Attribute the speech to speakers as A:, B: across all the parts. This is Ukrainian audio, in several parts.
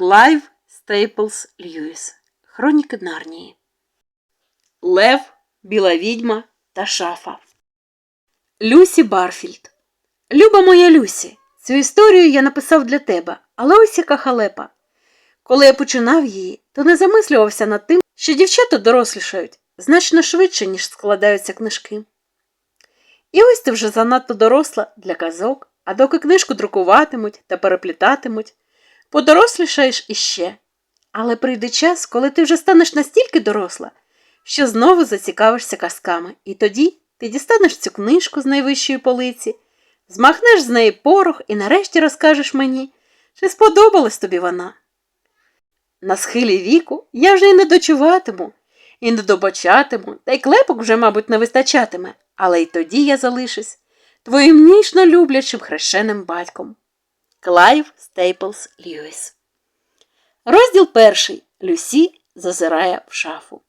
A: Клайв Стейплс Льюіс. Хроніки Нарнії. Лев, Біла відьма та шафа. Люсі Барфільд. Люба моя Люсі. Цю історію я написав для тебе, але ось яка халепа. Коли я починав її, то не замислювався над тим, що дівчата дорослішають значно швидше, ніж складаються книжки. І ось ти вже занадто доросла для казок, а доки книжку друкуватимуть та переплітатимуть, подорослішаєш іще. Але прийде час, коли ти вже станеш настільки доросла, що знову зацікавишся казками, і тоді ти дістанеш цю книжку з найвищої полиці, змахнеш з неї порох і нарешті розкажеш мені, чи сподобалась тобі вона. На схилі віку я вже й не дочуватиму, і не добачатиму, та й клепок вже, мабуть, не вистачатиме, але й тоді я залишусь твоїм ніжно люблячим хрещеним батьком. Клайв Стейплс Льюіс. Розділ перший. Люсі зазирає в шафу.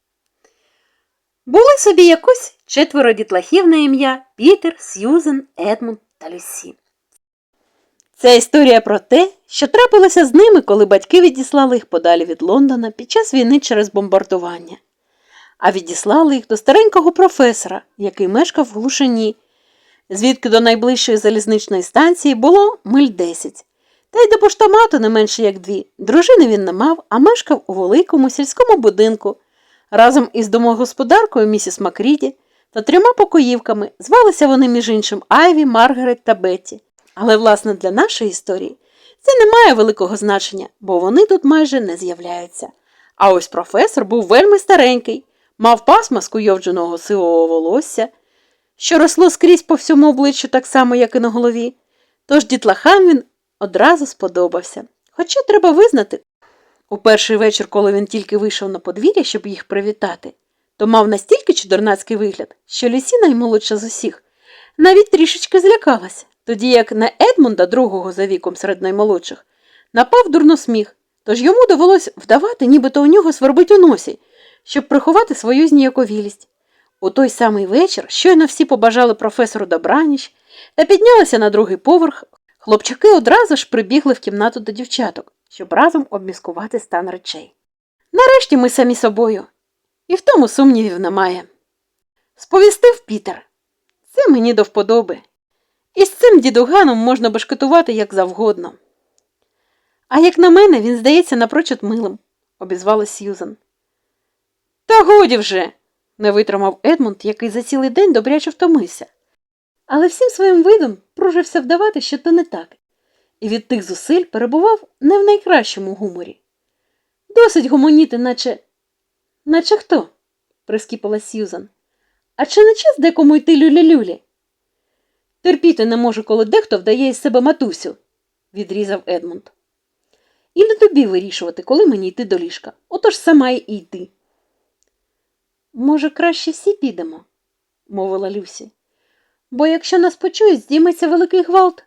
A: Були собі якось четверо дітлахів на ім'я Пітер, Сьюзен, Едмунд та Люсі. Це історія про те, що трапилося з ними, коли батьки відіслали їх подалі від Лондона під час війни через бомбардування, а відіслали їх до старенького професора, який мешкав в глушині, звідки до найближчої залізничної станції було миль 10. Та й до поштомату не менше як дві. Дружини він не мав, а мешкав у великому сільському будинку. Разом із домогосподаркою місіс Макріді та трьома покоївками звалися вони, між іншим, Айві, Маргарет та Бетті. Але, власне, для нашої історії це не має великого значення, бо вони тут майже не з'являються. А ось професор був вельми старенький, мав пасма скуйовдженого сивого волосся, що росло скрізь по всьому обличчю так само, як і на голові. Тож дітлахам він одразу сподобався. Хоча треба визнати, у перший вечір, коли він тільки вийшов на подвір'я, щоб їх привітати, то мав настільки чудернацький вигляд, що Люсі, наймолодша з усіх, навіть трішечки злякалась, тоді як на Едмунда, другого за віком серед наймолодших, напав дурносміх, тож йому довелось вдавати, нібито у нього свербить у носі, щоб приховати свою зніяковілість. У той самий вечір щойно всі побажали професору добраніч та піднялися на другий поверх. Хлопчаки одразу ж прибігли в кімнату до дівчаток, щоб разом обміскувати стан речей. Нарешті ми самі собою, і в тому сумнівів немає. Сповістив Пітер. Це мені до вподоби. І з цим дідуганом можна бешкетувати як завгодно. А як на мене, він здається напрочуд милим, обізвала Сьюзан. Та годі вже, не витримав Едмунд, який за цілий день добряче втомився. Але всім своїм видом пружився вдавати, що то не так, і від тих зусиль перебував не в найкращому гуморі. Досить гомоніти, наче. наче хто? прискіпала Сьюзан. А чи не час декому йти люлі-люлі? Терпіти не можу, коли дехто вдає із себе матусю, відрізав Едмунд. І не тобі вирішувати, коли мені йти до ліжка. Отож сама й йди. Може, краще всі підемо, мовила Люсі. Бо якщо нас почують, здійметься великий гвалт.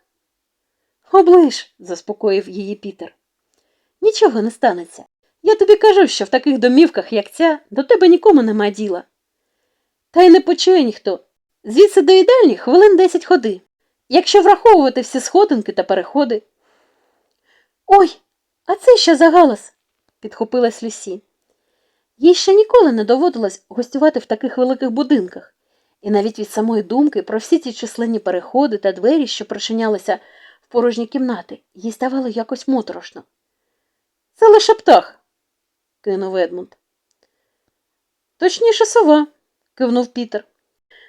A: Оближ, заспокоїв її Пітер. Нічого не станеться. Я тобі кажу, що в таких домівках, як ця, до тебе нікому нема діла. Та й не почує ніхто. Звідси до їдальні хвилин десять ходи, якщо враховувати всі сходинки та переходи. Ой, а це що за галас? підхопилась Люсі. Їй ще ніколи не доводилось гостювати в таких великих будинках, і навіть від самої думки про всі ті численні переходи та двері, що причинялися в порожні кімнати, їй ставало якось моторошно. Це лише птах, кинув Едмунд. Точніше сова, кивнув Пітер.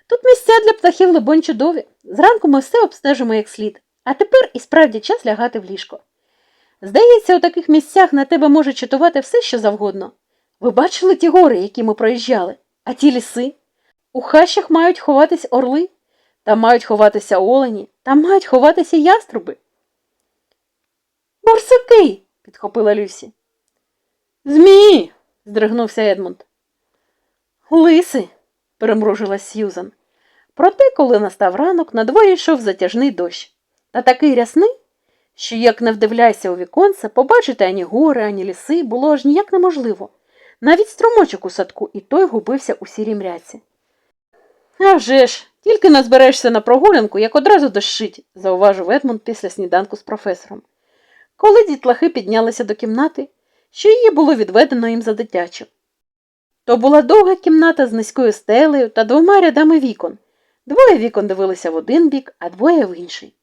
A: Тут місця для птахів либонь чудові. Зранку ми все обстежимо як слід, а тепер і справді час лягати в ліжко. Здається, у таких місцях на тебе може чатувати все, що завгодно. Ви бачили ті гори, які ми проїжджали, а ті ліси? У хащах мають ховатись орли, там мають ховатися олені, там мають ховатися яструби. Борсуки, підхопила Люсі. Змії. здригнувся Едмунд. Лиси, перемружилась Сьюзан. Проте, коли настав ранок, на дворі йшов затяжний дощ. Та такий рясний, що, як не вдивляйся у віконце, побачити ані гори, ані ліси було аж ніяк неможливо. Навіть струмочок у садку і той губився у сірій мряці. «А вже ж, тільки не зберешся на прогулянку, як одразу дощить, зауважив Едмунд після сніданку з професором. коли дітлахи піднялися до кімнати, що її було відведено їм за дитячу. То була довга кімната з низькою стелею та двома рядами вікон. Двоє вікон дивилися в один бік, а двоє в інший.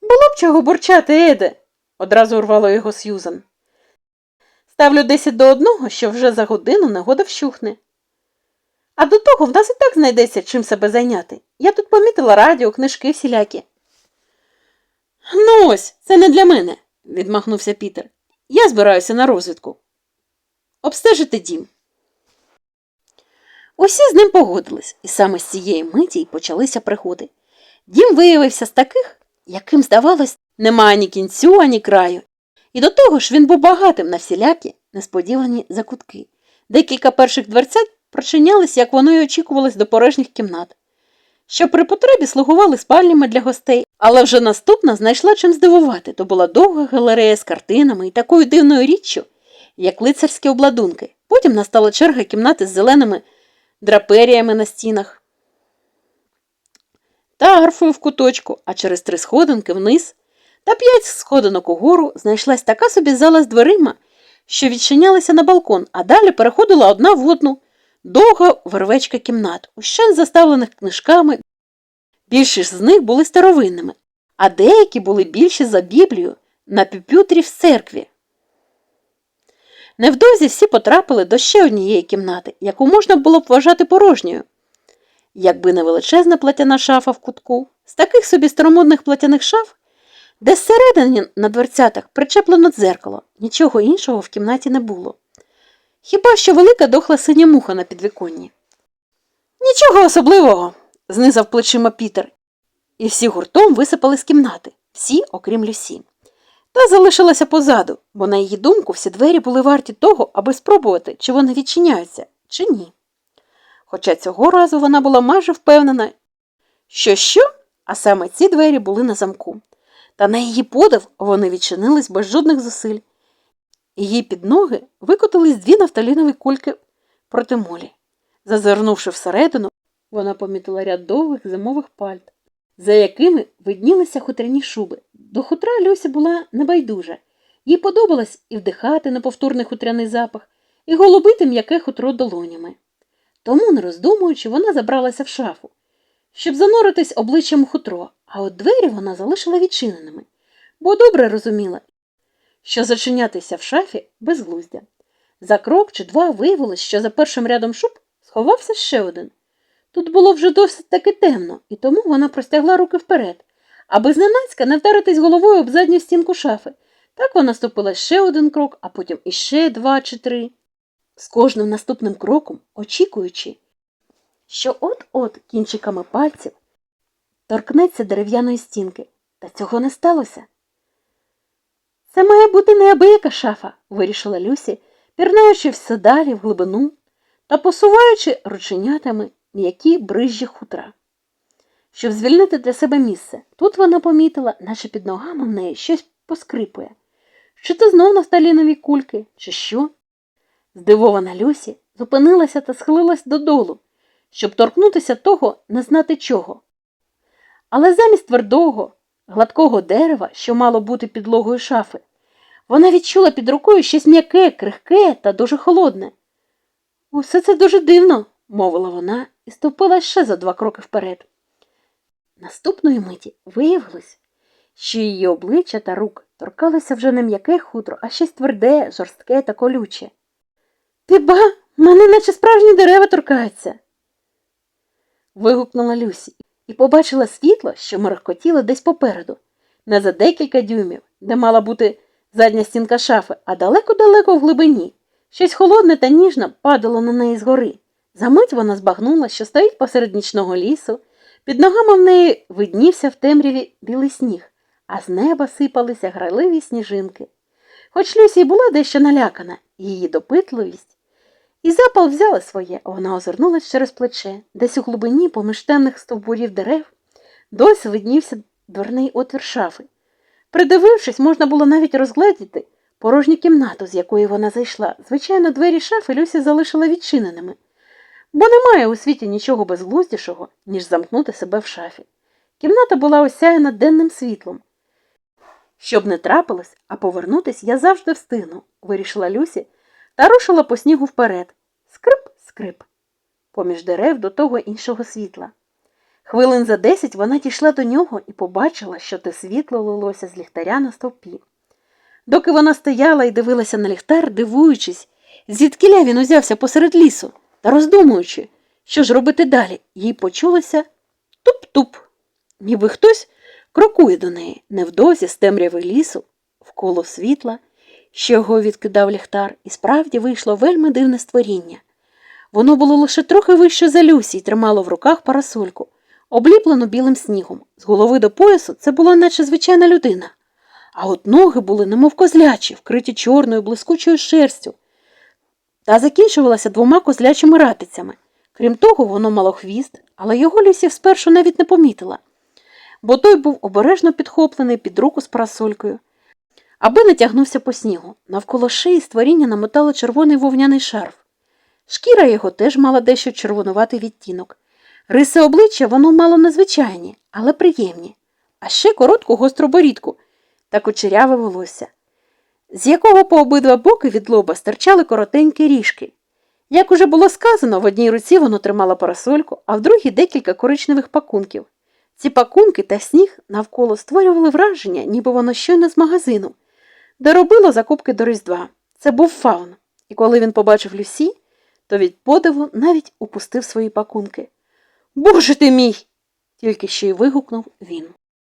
A: Було б чого бурчати, Еде, одразу урвало його Сьюзан. Ставлю десять до одного, що вже за годину негода вщухне. А до того в нас і так знайдеться чим себе зайняти. Я тут помітила радіо, книжки всілякі. Ну ось, це не для мене, відмахнувся Пітер. Я збираюся на розвідку. Обстежити дім. Усі з ним погодились, і саме з цієї миті й почалися пригоди. Дім виявився з таких, яким, здавалось, немає ні кінцю, ані краю. І до того ж він був багатим на всілякі несподівані закутки. Декілька перших дверцят прочинялись, як воно й очікувалось до порожніх кімнат, що при потребі слугували спальнями для гостей, але вже наступна знайшла чим здивувати. То була довга галерея з картинами і такою дивною річчю, як лицарські обладунки. Потім настала черга кімнати з зеленими драперіями на стінах та арфою в куточку, а через три сходинки вниз та п'ять сходинок угору знайшлась така собі зала з дверима, що відчинялися на балкон, а далі переходила одна в одну довга вервечка кімнат, ущен заставлених книжками. Більшість з них були старовинними, а деякі були більші за Біблію на пюпютрі в церкві. Невдовзі всі потрапили до ще однієї кімнати, яку можна було б вважати порожньою. Якби не величезна платяна шафа в кутку, з таких собі старомодних платяних шаф, де зсередині на дверцятах причеплено дзеркало, нічого іншого в кімнаті не було. Хіба що велика дохла синя муха на підвіконні. Нічого особливого, знизав плечима Пітер, і всі гуртом висипали з кімнати, всі, окрім Люсі. Та залишилася позаду, бо, на її думку, всі двері були варті того, аби спробувати, чи вони відчиняються, чи ні. Хоча цього разу вона була майже впевнена, що що, а саме ці двері були на замку. Та на її подив вони відчинились без жодних зусиль. Її під ноги викотились дві нафталінові кульки проти молі. Зазирнувши всередину, вона помітила ряд довгих зимових пальт, за якими виднілися хутряні шуби. До хутра Люся була небайдужа. Їй подобалось і вдихати неповторний хутряний запах, і голубити м'яке хутро долонями. Тому, не роздумуючи, вона забралася в шафу, щоб зануритись обличчям хутро, а от двері вона залишила відчиненими, бо добре розуміла, що зачинятися в шафі безглуздя. За крок чи два виявилось, що за першим рядом шуб сховався ще один. Тут було вже досить таки темно, і тому вона простягла руки вперед, аби зненацька не вдаритись головою об задню стінку шафи. Так вона ступила ще один крок, а потім іще два чи три. З кожним наступним кроком, очікуючи, що от-от кінчиками пальців торкнеться дерев'яної стінки, та цього не сталося. Це має бути неабияка шафа, вирішила Люсі, пірнаючи все далі в глибину та посуваючи рученятами м'які брижжі хутра. Щоб звільнити для себе місце, тут вона помітила, наче під ногами в неї щось поскрипує. Чи то знов нафталінові кульки, чи що? Здивована Люсі зупинилася та схилилась додолу, щоб торкнутися того не знати чого. Але замість твердого, гладкого дерева, що мало бути підлогою шафи, вона відчула під рукою щось м'яке, крихке та дуже холодне. Усе це дуже дивно, мовила вона і ступила ще за два кроки вперед. Наступної миті виявилось, що її обличчя та рук торкалося вже не м'яке хутро, а щось тверде, жорстке та колюче. Ти ба, мене наче справжні дерева торкаються. вигукнула Люсі і побачила світло, що мерехкотіло десь попереду, не за декілька дюймів, де мала бути задня стінка шафи, а далеко-далеко в глибині. Щось холодне та ніжне падало на неї згори. Замить вона збагнула, що стоїть посеред нічного лісу, під ногами в неї виднівся в темряві білий сніг, а з неба сипалися грайливі сніжинки. Хоч Люсі була дещо налякана, її допитливість і запал взяли своє, вона озирнулась через плече, десь у глибині поміж темних стовбурів дерев, досі виднівся дверний отвір шафи. Придивившись, можна було навіть розгледіти порожню кімнату, з якої вона зайшла. Звичайно, двері шафи Люся залишила відчиненими, бо немає у світі нічого безглуздішого, ніж замкнути себе в шафі. Кімната була осяяна денним світлом. Щоб не трапилось, а повернутись я завжди встигну, вирішила Люсі та рушила по снігу вперед. Скрип, скрип, поміж дерев до того іншого світла. Хвилин за десять вона дійшла до нього і побачила, що те світло лилося з ліхтаря на стовпі. Доки вона стояла і дивилася на ліхтар, дивуючись, звідкиля він узявся посеред лісу та роздумуючи, що ж робити далі, їй почулося туп-туп, ніби хтось крокує до неї невдовзі з темряви лісу, вколо світла, що його відкидав ліхтар, і справді вийшло вельми дивне створіння. Воно було лише трохи вище за Люсі і тримало в руках парасольку, обліплену білим снігом. З голови до поясу це була наче звичайна людина. А от ноги були немов козлячі, вкриті чорною блискучою шерстю, та закінчувалася двома козлячими ратицями. Крім того, воно мало хвіст, але його Люсі спершу навіть не помітила, бо той був обережно підхоплений під руку з парасолькою, аби не тягнувся по снігу. Навколо шиї створіння намотало червоний вовняний шарф. Шкіра його теж мала дещо червонуватий відтінок. Риси обличчя воно мало незвичайні, але приємні, а ще коротку гостру борідку та кучеряве волосся, з якого по обидва боки від лоба стирчали коротенькі ріжки. Як уже було сказано, в одній руці воно тримало парасольку, а в другій декілька коричневих пакунків. Ці пакунки та сніг навколо створювали враження, ніби воно щойно з магазину, де робило закупки до Різдва. Це був фаун, і коли він побачив Люсі, то від подиву навіть упустив свої пакунки. Боже ти мій! тільки ще й вигукнув він.